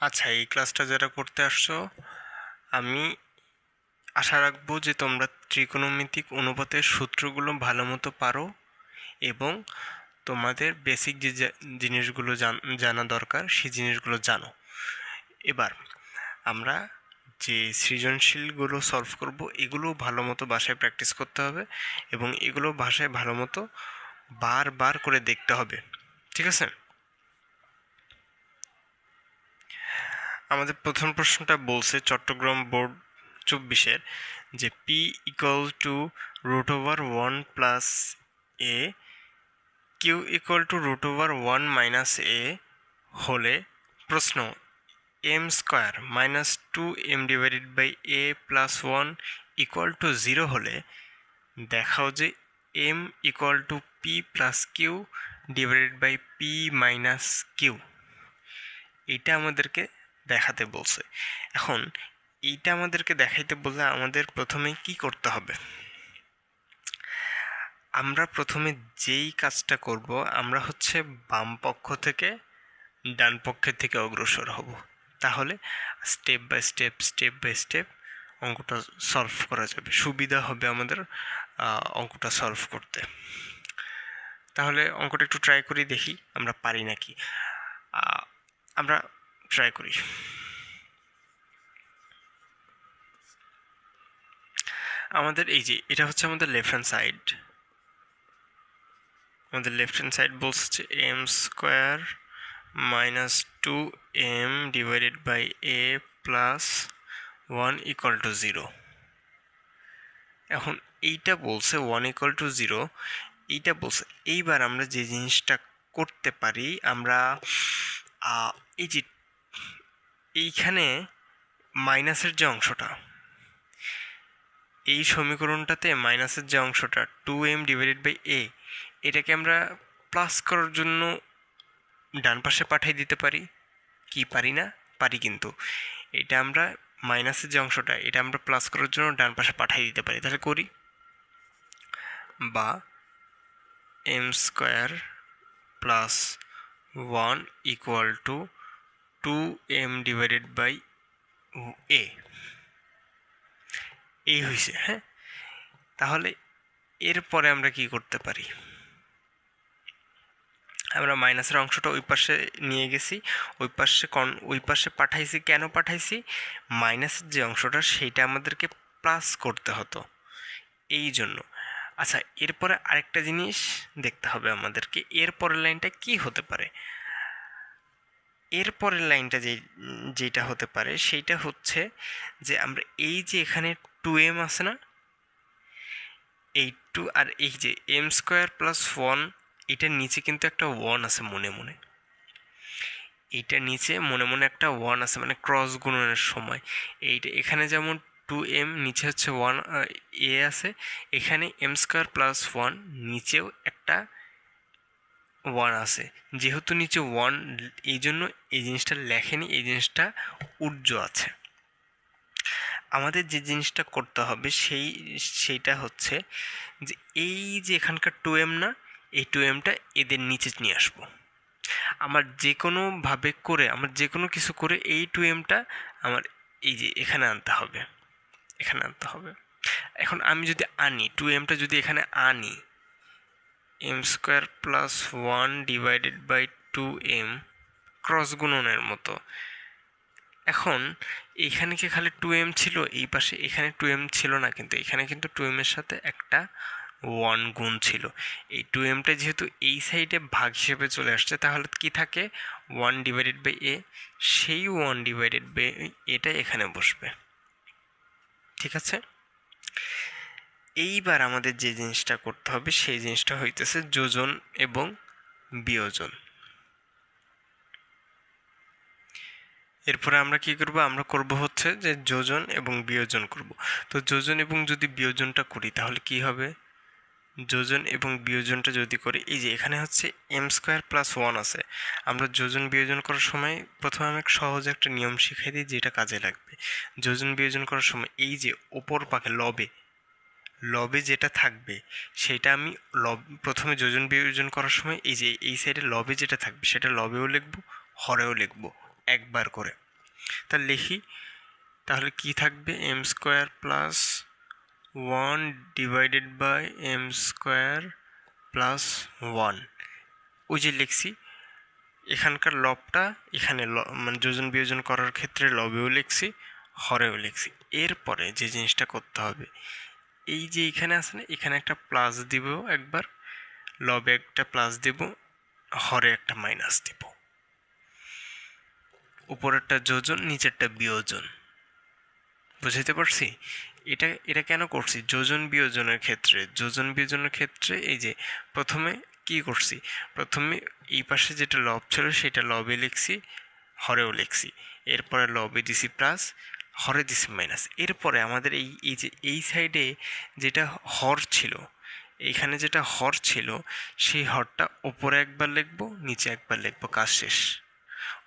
আচ্ছা এই ক্লাসটা যারা করতে আসছো, আমি আশা রাখব যে তোমরা ত্রিকোণমিতিক অনুপাতের সূত্রগুলো ভালো মতো পারো এবং তোমাদের বেসিক যে জিনিসগুলো জান- দরকার, সেই জিনিসগুলো জানো। এবার আমরা যে সৃজনশীলগুলো সলভ করব, এগুলো ভালো মতো বাসায় প্র্যাকটিস করতে হবে এবং এগুলো ভাষায় ভালো মতো বারবার করে দেখতে হবে। ঠিক আছে? আমাদের প্রথম প্রশ্নটা বলছে চট্টগ্রাম বোর্ড চব্বিশের যে P equal to root over one plus A Q equal to root over one minus A হলে প্রশ্ন M square minus two M divided by A plus one equal to zero হলে দেখাও যে M equal to P plus Q divided by P minus Q এটা আমাদেরকে দেখাতে বলছে। এখন এইটা আমাদেরকে দেখাইতে বললে আমাদের প্রথমে কি করতে হবে? আমরা প্রথমে যেই কাজটা করব, আমরা হচ্ছে বাম পক্ষ থেকে ডান পক্ষের থেকে অগ্রসর হব। তাহলে step by step step by step অঙ্কটা সলভ করা যাবে। সুবিধা হবে আমাদের অঙ্কটা সলভ করতে। তাহলে অঙ্কটা একটু ট্রাই করি দেখি আমরা পারি নাকি। আমরা ট্রাই করি। আমাদের এই যে, এটা হচ্ছে আমাদের লেফট হ্যান্ড সাইড আমাদের লেফট হ্যান্ড সাইড বলছে হচ্ছে M square minus two M divided by A plus one equal to zero এখন এইটা বলছে ওয়ান ইকুয়াল টু জিরো এইটা বলছে এইবার আমরা যে জিনিসটা করতে পারি, আমরা এই যে এইখানে মাইনাসের যে অংশটা, এই সমীকরণটাতে মাইনাসের যে অংশটা two M divided by A এটাকে আমরা প্লাস করার জন্য ডান পাশে পাঠিয়ে দিতে পারি। কি পারি না? পারি কিন্তু। এটা আমরা মাইনাসের যে অংশটা, এটা আমরা প্লাস করার জন্য ডান পাশে পাঠিয়ে দিতে পারি। তাহলে করি। বা M square plus one equal to two M divided by A এই হয়েছে হ্যাঁ? তাহলে এরপরে আমরা কি করতে পারি? আমরা মাইনাসের অংশটা ওই পাশে নিয়ে গেছি। ওই পাশে কন ওই পাশে পাঠাইছি, কেন পাঠাইছি? মাইনাসের যে অংশটা, সেইটা আমাদেরকে প্লাস করতে হতো। এই জন্য। আচ্ছা এরপরে আরেকটা জিনিস দেখতে হবে আমাদেরকে। এরপরের লাইনটা কি হতে পারে? এরপরের লাইনটা যে, যেটা হতে পারে সেইটা হচ্ছে যে আমরা এই যে এখানে টু এম আছে না? এই টু আর এই যে এম স্কোয়ার প্লাস ওয়ান এটার নিচে কিন্তু একটা ওয়ান আছে মনে মনে। এইটার নিচে মনে মনে একটা ওয়ান আছে মানে ক্রস গুণনের সময়। এইটা এখানে যেমন টু এম নিচে হচ্ছে ওয়ান এ আছে, এখানে এম স্কোয়ার প্লাস ওয়ান নিচেও একটা ওয়ান আছে। যেহেতু নিচে ওয়ান এই জন্য এই জিনিসটা লেখেনি, এই জিনিসটা উজ্জ আছে। আমাদের যে জিনিসটা করতে হবে সেই, সেইটা হচ্ছে যে এই যে এখানকার টু এম না, এই টু এমটা এদের নিচে নিয়ে আসব। আমার যে কোনোভাবে করে, আমার যে কোনো কিছু করে এই টু এমটা আমার এই যে এখানে আনতে হবে। এখানে আনতে হবে। এখন আমি যদি আনি টু এমটা যদি এখানে আনি M square plus one divided by two M cross গুণনের মতো। এখন এইখানে কি খালি টু এম ছিল? এই পাশে এখানে টু এম ছিল না, কিন্তু এখানে কিন্তু টু এম এর সাথে একটা ওয়ান গুণ ছিল। এই টু এমটা যেহেতু এই সাইডে ভাগ হিসেবে চলে আসছে, তাহলে কি থাকে? ওয়ান ডিভাইডেড বাই এ সেই ওয়ান ডিভাইডেড বাই এটা এখানে বসবে। ঠিক আছে? এইবার আমাদের যে জিনিসটা করতে হবে, সেই জিনিসটা হইতেছে যোজন এবং বিয়োজন। এরপরে আমরা কি করব? আমরা করব হচ্ছে যে যোজন এবং বিয়োজন করব। তো যোজন এবং যদি বিয়োজনটা করি, তাহলে কি হবে? যোজন এবং বিয়োজনটা যদি করি, এই যে এখানে হচ্ছে এম স্কোয়ার প্লাস ওয়ান আছে। আমরা যোজন বিয়োজন করার সময় প্রথমে আমি সহজ একটা নিয়ম শিখাই দিই, যেটা কাজে লাগবে। যোজন বিয়োজন করার সময় এই যে ওপর পাকে লবে লবে যেটা থাকবে, সেটা আমি লব, প্রথমে যোজন বিয়োজন করার সময় এই যে, এই সাইডে লবে যেটা থাকবে, সেটা লবেও লিখব, হরেও লিখব, একবার করে। তা লিখি, তাহলে কি থাকবে? M square plus one divided by M square plus one ওই যে লিখছি, এখানকার লবটা এখানে ল মানে যোজন বিয়োজন করার ক্ষেত্রে লবেও লিখছি, হরেও লিখছি। এরপরে যে জিনিসটা করতে হবে এই যে এখানে আছে না, এখানে একটা প্লাস দিব একবার লবে একটা প্লাস দিব, হরে একটা মাইনাস দিব। উপরেরটা যোজন, নিচেরটা বিয়োজন। বুঝাইতে পারছি? এটা এটা কেন করছি? যোজন বিয়োজনের ক্ষেত্রে, যোজন বিয়োজনের ক্ষেত্রে এই যে প্রথমে কি করছি? প্রথমে এই পাশে যেটা লব ছিল, সেটা লবে লিখছি, হরেও লিখছি। এরপরে লবে দিছি প্লাস হরে দিছি মাইনাস। এরপরে আমাদের এই এই যে, এই সাইডে যেটা হর ছিল, এইখানে যেটা হর ছিল, সেই হরটা ওপরে একবার লিখব, নিচে একবার লিখব, কাজ শেষ।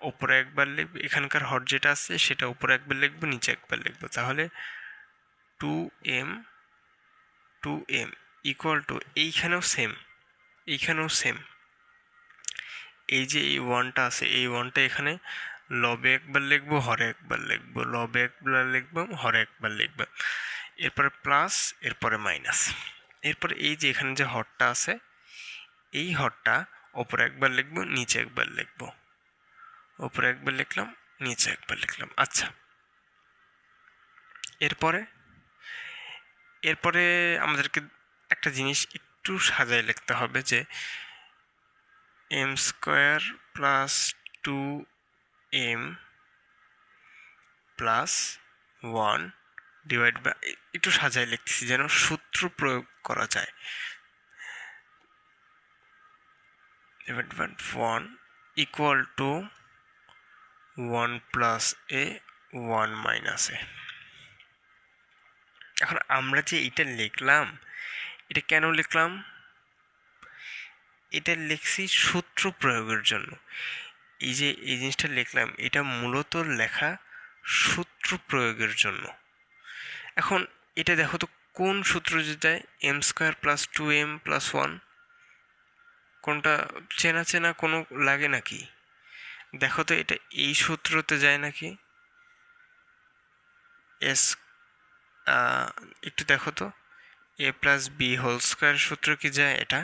ওপরে একবার লিখব, এখানকার হর যেটা আছে সেটা উপরে একবার লিখব, নিচে একবার লিখব। তাহলে two m two m equal to এইখানেও সেম এইখানেও সেম এই যে এই ওয়ানটা আছে, এই ওয়ানটা এখানে লবে একবার লিখব, হরে একবার লিখব, লবে একবার লিখব, হরে একবার লিখব। এরপরে প্লাস, এরপরে মাইনাস। এরপরে এই যে এখানে যে হরটা আছে, এই হরটা ওপরে একবার লিখব, নিচে একবার লিখব। ওপরে একবার লিখলাম, নিচে একবার লিখলাম। আচ্ছা। এরপরে এরপরে আমাদেরকে একটা জিনিস একটু সাজায় লিখতে হবে যে m square plus two m plus one divide by একটু সাজায় লিখতেছি যেন সূত্র প্রয়োগ করা যায়। Divide by one equal to one plus a one minus a এখন আমরা যে এটা লিখলাম, এটা কেন লিখলাম? এটা লিখছি সূত্র প্রয়োগের জন্য। এই যে, এই জিনিসটা লিখলাম, এটা মূলত লেখা সূত্র প্রয়োগের জন্য। এখন এটা দেখো তো, কোন সূত্র যেটায় m square plus two m plus one কোনটা চেনা চেনা কোনো লাগে নাকি? দেখো তো, এটা এই সূত্রতে যায় নাকি? এস একটু দেখো তো a plus b whole square সূত্র কি যায় এটা?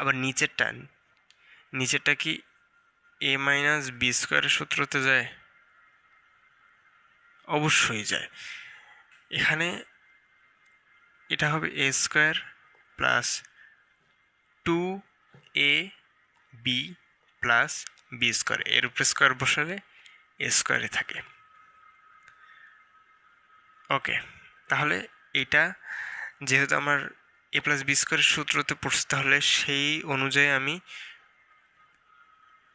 আবার নিচেরটা নিচেরটা কি এ মাইনাস বি স্কোয়ারের সূত্রতে যায়? অবশ্যই যায়। এখানে এটা হবে a square plus two a b plus b square এর উপরে স্কোয়ার বসালে এ স্কোয়ারে থাকে। ওকে তাহলে এটা যেহেতু আমার এ প্লাস বি স্কোয়ারের সূত্রতে পড়ছে, তাহলে সেই অনুযায়ী আমি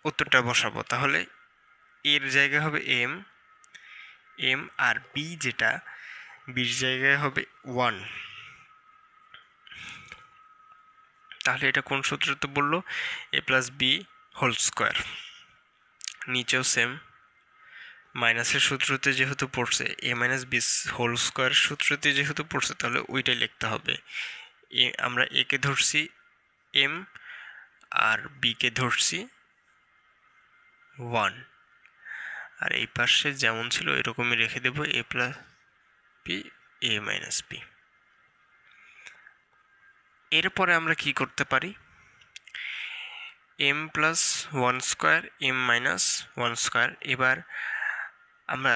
উত্তরটা বসাবো। তাহলে এর জায়গায় হবে এম এম আর বি যেটা বির জায়গায় হবে ওয়ান। তাহলে এটা কোন সূত্রতে বলল? A plus b whole square নিচেও সেম মাইনাসের সূত্রতে যেহেতু পড়ছে a minus b whole square সূত্রতে যেহেতু পড়ছে, তাহলে ওইটাই লিখতে হবে। এ, আমরা একে ধরছি এম আর বিকে ধরছি ওয়ান। আর এই পাশে যেমন ছিল এরকমই রেখে দেব, a plus b a minus b এরপরে আমরা কি করতে পারি? M plus one square, m minus one square. এবার আমরা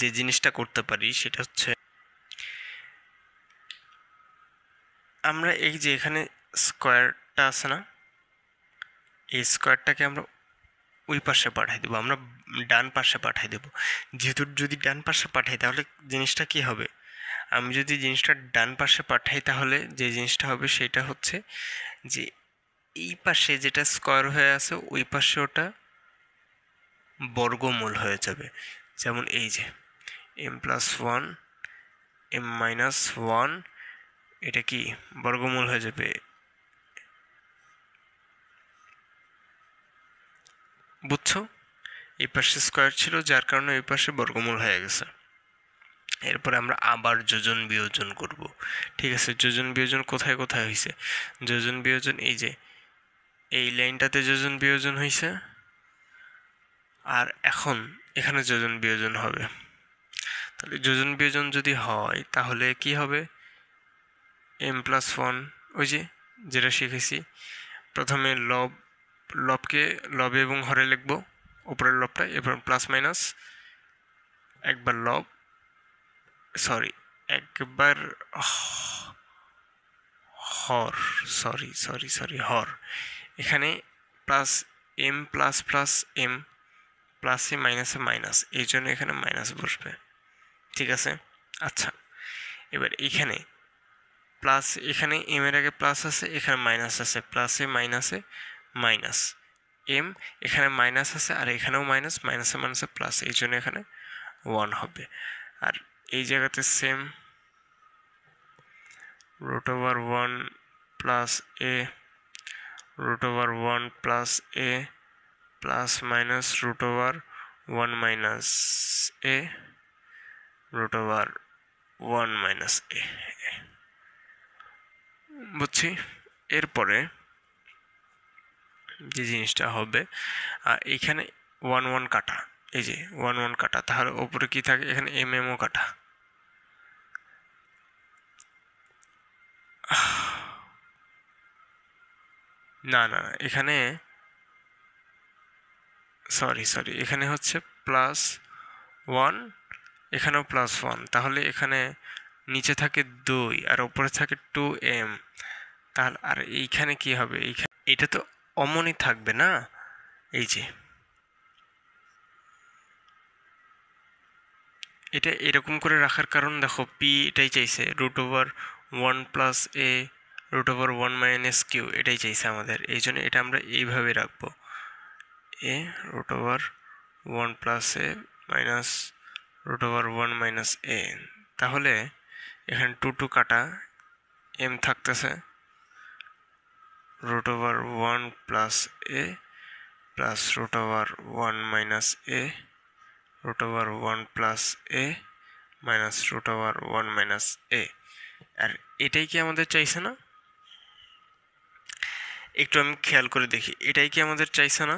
যে জিনিসটা করতে পারি সেটা হচ্ছে, আমরা এই যে এখানে স্কোয়ারটা আছে না এই স্কোয়ারটাকে আমরা ওই পাশে পাঠাই দেবো, আমরা ডান পাশে পাঠাই দেবো। যেহেতু যদি ডান পাশে পাঠাই, তাহলে জিনিসটা কি হবে? আমি যদি জিনিসটা ডান পাশে পাঠাই, তাহলে যে জিনিসটা হবে সেটা হচ্ছে যে এই পাশে যেটা স্কোয়ার হয়ে আছে, ওই পাশে ওটা বর্গমূল হয়ে যাবে। যেমন এই যে m plus one m minus one এটা কি বর্গমূল হয়ে যাবে? বুঝছ? এই পাশে স্কোয়ার ছিল, যার কারণে এই পাশে বর্গমূল হয়ে গেছে। এরপরে আমরা আবার যোজন বিয়োজন করব। ঠিক আছে, যোজন বিয়োজন কোথায় কোথায় হয়েছে যোজন বিয়োজন এই যে, এই লাইনটাতে যোজন বিয়োজন হয়েছে আর এখন এখানে যোজন বিয়োজন হবে। তাহলে যোজন বিয়োজন যদি হয়, তাহলে কি হবে? এম প্লাস ওয়ান ওই যে, যেটা শিখেছি, প্রথমে লব লবকে লবে এবং হরে লিখব। উপরের লবটা, এরপর প্লাস মাইনাস একবার লব সরি একবার হর সরি সরি সরি হর। এখানে plus m plus plus m প্লাসে মাইনাসে মাইনাস এই জন্য এখানে মাইনাস বসবে। ঠিক আছে? আচ্ছা এবার এইখানে প্লাস এখানে এম এর আগে প্লাস আছে, এখানে মাইনাস আছে প্লাসে মাইনাসে মাইনাস। এম, এখানে মাইনাস আছে আর এখানেও মাইনাস, মাইনাসে মাইনাসে প্লাস এই জন্য এখানে ওয়ান হবে। আর এই জায়গাতে same root over 1 plus a, root over 1 plus a plus minus root over 1 minus a, root over 1 minus a বুঝছি? এরপরে যে জিনিসটা হবে এখানে ওয়ান ওয়ান কাটা, এই যে ওয়ান ওয়ান কাটা, তাহলে ওপরে কি থাকে? এখানে এম এমও কাটা না না, এখানে সরি সরি, এখানে হচ্ছে প্লাস ওয়ান, এখানেও প্লাস ওয়ান, তাহলে এখানে নিচে থাকে দুই আর ওপরে থাকে টু এম, তাহলে আর এইখানে কি হবে? এইখানে, এটা তো অমনই থাকবে না? এই যে। এটা এরকম করে রাখার কারণ দেখো পি এটাই চাইছে root over one plus a root over one minus q এটাই চাইছে আমাদের। এই জন্য এটা আমরা এইভাবে রাখব। A root over one plus a minus root over one minus a তাহলে এখানে টু টু কাটা এম থাকতেছে। Root over one plus a plus root over one minus a root over one plus a minus root over one minus a আর এটাই কি আমাদের চাইছে না? একটু আমি খেয়াল করে দেখি, এটাই কি আমাদের চাইছে না?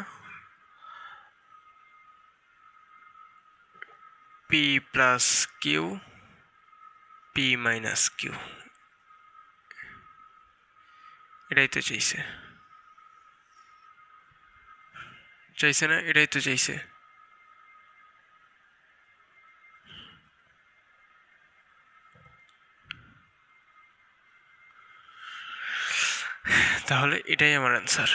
P plus q p minus q এটাই তো চাইছে। চাইছে না এটাই তো চাইছে। তাহলে এটাই আমার অ্যান্সার